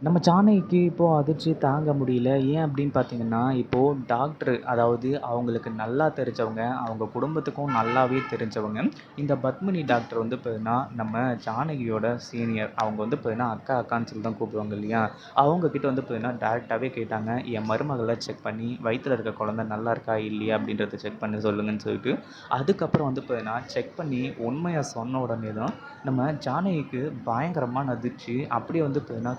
நம்ம ஜானகிக்கு இப்போது அதிர்ச்சி தாங்க முடியல. ஏன் அப்படின்னு பார்த்தீங்கன்னா இப்போது டாக்டர் அதாவது அவங்களுக்கு நல்லா தெரிஞ்சவங்க அவங்க குடும்பத்துக்கும் நல்லாவே தெரிஞ்சவங்க இந்த பத்மினி டாக்டர் வந்து பார்த்தீங்கன்னா நம்ம ஜானகியோட சீனியர் அவங்க வந்து பார்த்தீங்கன்னா அக்கா அக்கான்னு சொல்லி தான் கூப்பிடுவாங்க இல்லையா? அவங்கக்கிட்ட வந்து பார்த்தீங்கன்னா டேரெக்டாகவே கேட்டாங்க என் மருமகளை செக் பண்ணி வயிற்றில் இருக்க குழந்த நல்லா இருக்கா இல்லையா? அப்படின்றத செக் பண்ணி சொல்லுங்கன்னு சொல்லிட்டு அதுக்கப்புறம் வந்து பார்த்தீங்கன்னா செக் பண்ணி உண்மையை சொன்ன உடனே தான் நம்ம ஜானகிக்கு பயங்கரமாக நதிச்சு அப்படியே வந்து பார்த்தீங்கன்னா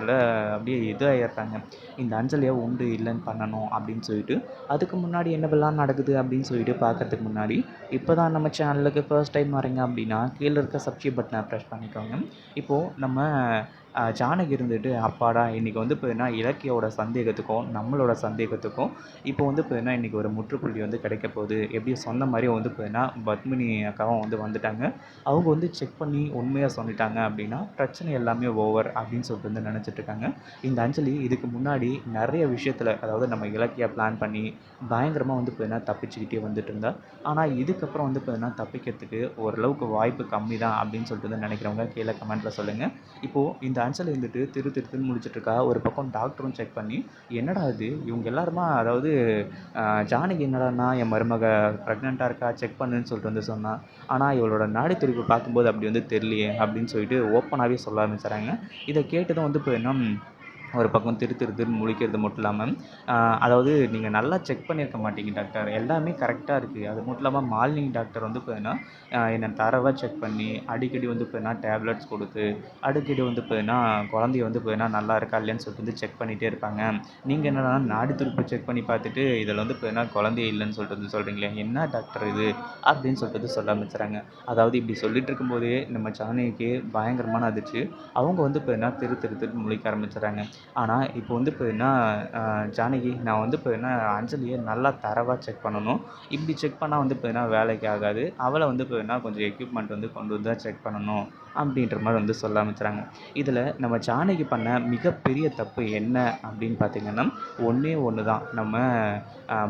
கோவத்தில் அப்படியே இதாகிடுறாங்க இந்த அஞ்சலியை உண்டு இல்லைன்னு பண்ணணும் அப்படின்னு சொல்லிட்டு அதுக்கு முன்னாடி என்னவெல்லாம் நடக்குது அப்படின்னு சொல்லிட்டு பார்க்கறதுக்கு முன்னாடி இப்போ தான் நம்ம சேனலுக்கு ஃபர்ஸ்ட் டைம் வரீங்க அப்படின்னா கீழே இருக்க சப்ஸ்கிரைப் பட்டனை ப்ரெஸ் பண்ணிக்கோங்க. இப்போது நம்ம ஜானகி இருந்துட்டு அப்பாடா இன்றைக்கி வந்து பார்த்தீங்கன்னா இலக்கியோட சந்தேகத்துக்கும் நம்மளோட சந்தேகத்துக்கும் இப்போ வந்து பார்த்தீங்கன்னா இன்றைக்கி ஒரு முற்றுப்புள்ளி வந்து கிடைக்க போகுது. எப்படி சொன்ன மாதிரி வந்து பார்த்தீங்கன்னா பத்மினி அக்காவும் வந்து வந்துட்டாங்க. அவங்க வந்து செக் பண்ணி உண்மையாக சொல்லிட்டாங்க அப்படின்னா பிரச்சனை எல்லாமே ஓவர் அப்படின்னு சொல்லிட்டு வந்து நினச்சிட்ருக்காங்க இந்த அஞ்சலி இதுக்கு முன்னாடி நிறைய விஷயத்தில் அதாவது நம்ம இலக்கிய பிளான் பண்ணி பயங்கரமாக வந்து பார்த்தீங்கன்னா தப்பிச்சுக்கிட்டே வந்துட்டு இருந்தா. ஆனால் இதுக்கப்புறம் வந்து பார்த்தீங்கன்னா தப்பிக்கிறதுக்கு ஓரளவுக்கு வாய்ப்பு கம்மி தான் அப்படின்னு சொல்லிட்டு வந்து நினைக்கிறவங்க கீழே கமெண்ட்டில் சொல்லுங்கள் இப்போது இந்த டான்ஸில் இருந்துட்டு திரு திருத்துன்னு முடிச்சிட்டுருக்கா. ஒரு பக்கம் டாக்டரும் செக் பண்ணி என்னடா இது? இவங்க எல்லாருமா அதாவது ஜானகி என்னடான்னா என் மருமக ப்ரெக்னெண்ட்டாக இருக்கா? செக் பண்ணுன்னு சொல்லிட்டு வந்து சொன்னான் ஆனால் இவளோட நாடி துடிப்பு பார்க்கும்போது அப்படி வந்து தெரியலையே அப்படின்னு சொல்லிட்டு ஓப்பனாகவே சொல்ல ஆரம்பிச்சுறாங்க இதை கேட்டதும் வந்து இப்போ என்ன ஒரு பக்கம் திரு திரு முழிக்கிறது மட்டும் இல்லாமல் அதாவது நீங்கள் நல்லா செக் பண்ணியிருக்க மாட்டீங்க டாக்டர் எல்லாமே கரெக்டாக இருக்குது அது மட்டும் இல்லாமல் மாலினி டாக்டர் வந்து பார்த்தீங்கன்னா என்னை தரவாக செக் பண்ணி அடிக்கடி வந்து பார்த்தீங்கன்னா டேப்லெட்ஸ் கொடுத்து அடிக்கடி வந்து பார்த்தீங்கன்னா குழந்தைய வந்து பார்த்தீங்கன்னா நல்லா இருக்கா இல்லையான்னு சொல்லிட்டு வந்து செக் பண்ணிகிட்டே இருப்பாங்க. நீங்கள் என்னென்னா நாடி துருப்பு செக் பண்ணி பார்த்துட்டு இதில் வந்து பார்த்தீங்கன்னா குழந்தைய இல்லைன்னு சொல்லிட்டு வந்து சொல்கிறீங்களே என்ன டாக்டர் இது? அப்படின்னு சொல்லிட்டு வந்து சொல்ல ஆரம்பிச்சுறாங்க அதாவது இப்படி சொல்லிட்டு இருக்கும்போதே நம்ம சாணிக்கு பயங்கரமான அதிர்ச்சி. அவங்க வந்து பார்த்தீங்கன்னா திரு திரு திரு முழிக்க ஆரம்பிச்சுறாங்க ஆனால் இப்போ வந்து இப்போ என்ன ஜானகி நான் வந்து இப்போ என்ன அஞ்சலியை நல்லா தரவாக செக் பண்ணணும். இப்படி செக் பண்ணால் வந்து இப்போ என்ன வேலைக்கு ஆகாது. அவளை வந்து பார்த்தீங்கன்னா கொஞ்சம் எக்யூப்மெண்ட் வந்து கொண்டு வந்து தான் செக் பண்ணணும் அப்படின்ற மாதிரி வந்து சொல்ல ஆரம்பிச்சுறாங்க. இதில் நம்ம ஜானகி பண்ண மிகப்பெரிய தப்பு என்ன அப்படின்னு பார்த்தீங்கன்னா ஒன்றே ஒன்று தான். நம்ம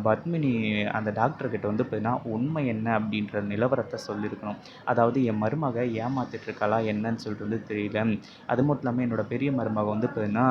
பத்மினி அந்த டாக்டர்கிட்ட வந்து பார்த்தீங்கன்னா உண்மை என்ன அப்படின்ற நிலவரத்தை சொல்லியிருக்கணும். அதாவது என் மருமக ஏமாத்திட்டு இருக்காளா என்னன்னு சொல்லிட்டு வந்து தெரியல. அது மட்டும் இல்லாமல் என்னோட பெரிய மருமக வந்து பார்த்தீங்கன்னா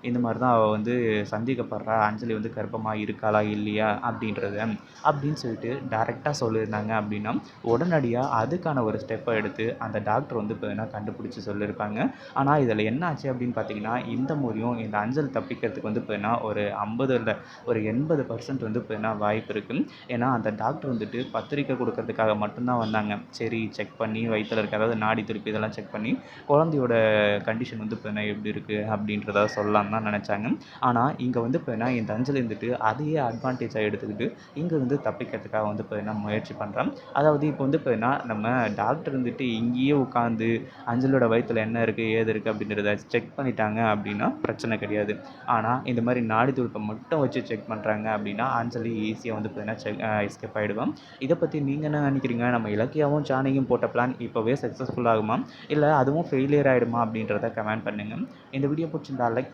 இந்த மாதிரி தான் அவள் வந்து சந்தேகப்படுறா அஞ்சலி வந்து கர்ப்பமாக இருக்காளா இல்லையா அப்படின்றத அப்படின்னு சொல்லிட்டு டேரெக்டாக சொல்லியிருந்தாங்க அப்படின்னா உடனடியாக அதுக்கான ஒரு ஸ்டெப்பை எடுத்து அந்த டாக்டர் வந்து இப்போ என்ன கண்டுபிடிச்சி சொல்லியிருப்பாங்க ஆனால் இதில் என்ன ஆச்சு அப்படின்னு பார்த்தீங்கன்னா இந்த முறையும் இந்த அஞ்சல் தப்பிக்கிறதுக்கு வந்து இப்போ ஒரு ஐம்பது இல்லை ஒரு எண்பது பர்சன்ட் வந்து பார்த்தீங்கன்னா வாய்ப்பு இருக்குது ஏன்னா அந்த டாக்டர் வந்துட்டு பத்திரிக்கை கொடுக்கறதுக்காக மட்டும்தான் வந்தாங்க. சரி செக் பண்ணி வயிற்றில் இருக்க அதாவது நாடி திருப்பி இதெல்லாம் செக் பண்ணி குழந்தையோட கண்டிஷன் வந்து இப்போ எப்படி இருக்குது அப்படின்றத சொல்லலாம் தான் நினச்சாங்க. ஆனால் இங்கே வந்து பார்த்தீங்கன்னா இந்த அஞ்சல் இருந்துட்டு அதையே அட்வான்டேஜாக எடுத்துக்கிட்டு இங்கே வந்து தப்பிக்கிறதுக்காக வந்து பார்த்தீங்கன்னா முயற்சி பண்ணுறான் அதாவது இப்போ வந்து பார்த்தீங்கன்னா நம்ம டாக்டர் இருந்துட்டு இங்கேயே உட்காந்து அஞ்சலோட வயிற்றில் என்ன இருக்குது ஏது இருக்குது அப்படின்றத செக் பண்ணிட்டாங்க அப்படின்னா பிரச்சனை கிடையாது. ஆனால் இந்த மாதிரி நாடி துடுப்பை மட்டும் வச்சு செக் பண்ணுறாங்க அப்படின்னா அஞ்சலி ஈஸியாக வந்து பார்த்தீங்கன்னா செக் எஸ்கேப் ஆகிடுவோம் இதை பற்றி நீங்கள் என்ன நினைக்கிறீங்க? நம்ம இலக்கியாவும் சாணியும் போட்ட பிளான் இப்போவே சக்ஸஸ்ஃபுல் ஆகுமா? இல்லை அதுவும் ஃபெயிலியர் ஆகிடுமா அப்படின்றத கமெண்ட் பண்ணுங்கள் இந்த வீடியோ பிடிச்சிருந்தா லைக்